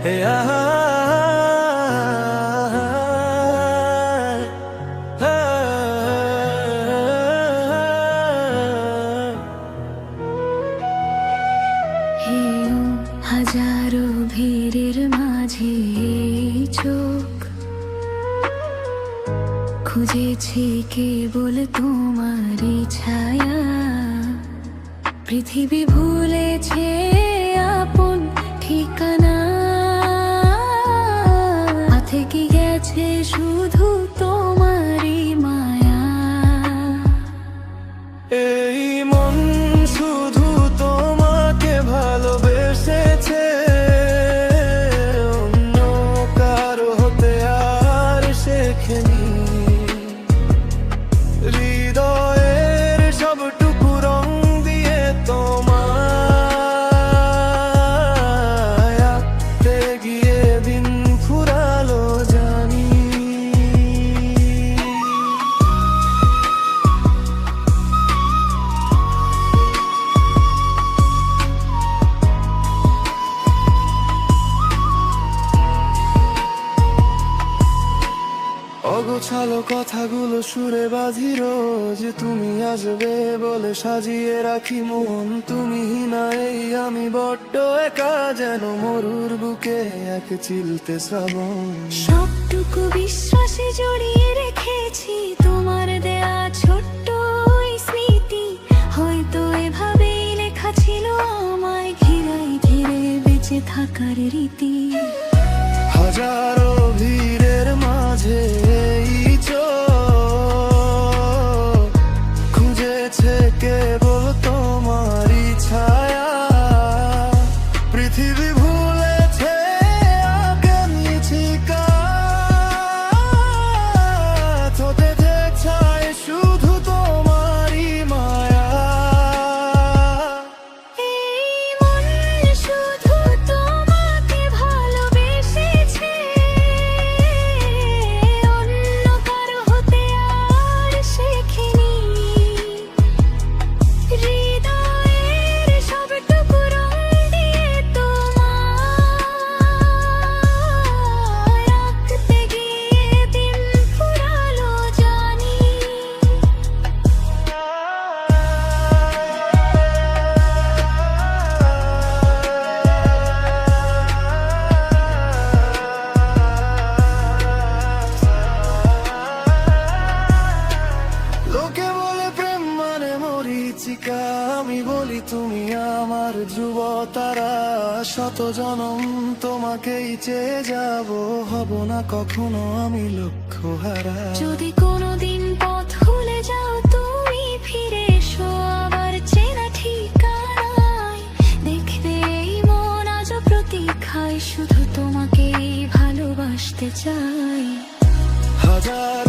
Ah, ah, ah, হে হাজারো মাঝে চোখ কেবল তোমার ছায়া। পৃথিবী ভুলে অগোছালো কথাগুলো সুরে বাঁধি রোজ। তুমি আসবে বলে সাজিয়ে রাখি মন। তুমি না এই আমি বড্ড একা যেন মরুর বুকে এক চিলতে শ্রাবণ। সবটুকু বিশ্বাসে জড়িয়ে রেখেছি তোমার দেয়া ছোট্ট ওই স্মৃতি। হয়তো এভাবেই লেখা ছিল আমায় ঘিরাই ধীরে বেঁচে থাকার রীতি। হাজারো ভিড়ের পৃথিবী মরিচিকা আমি বলি তুমি আমার ধ্রুব তারা শত জনম তোমাকেই চেয়ে যাব হব না কখনো আমি লক্ষ্য হারা যদি কোনোদিন পথ ভুলে যাও তুমি ফিরে এসো আবার চেনা ঠিকানায়। দেখবে এই মন আজ প্রতীক্ষায় শুধু তোমাকেই ভালোবাসতে চাই। হাজার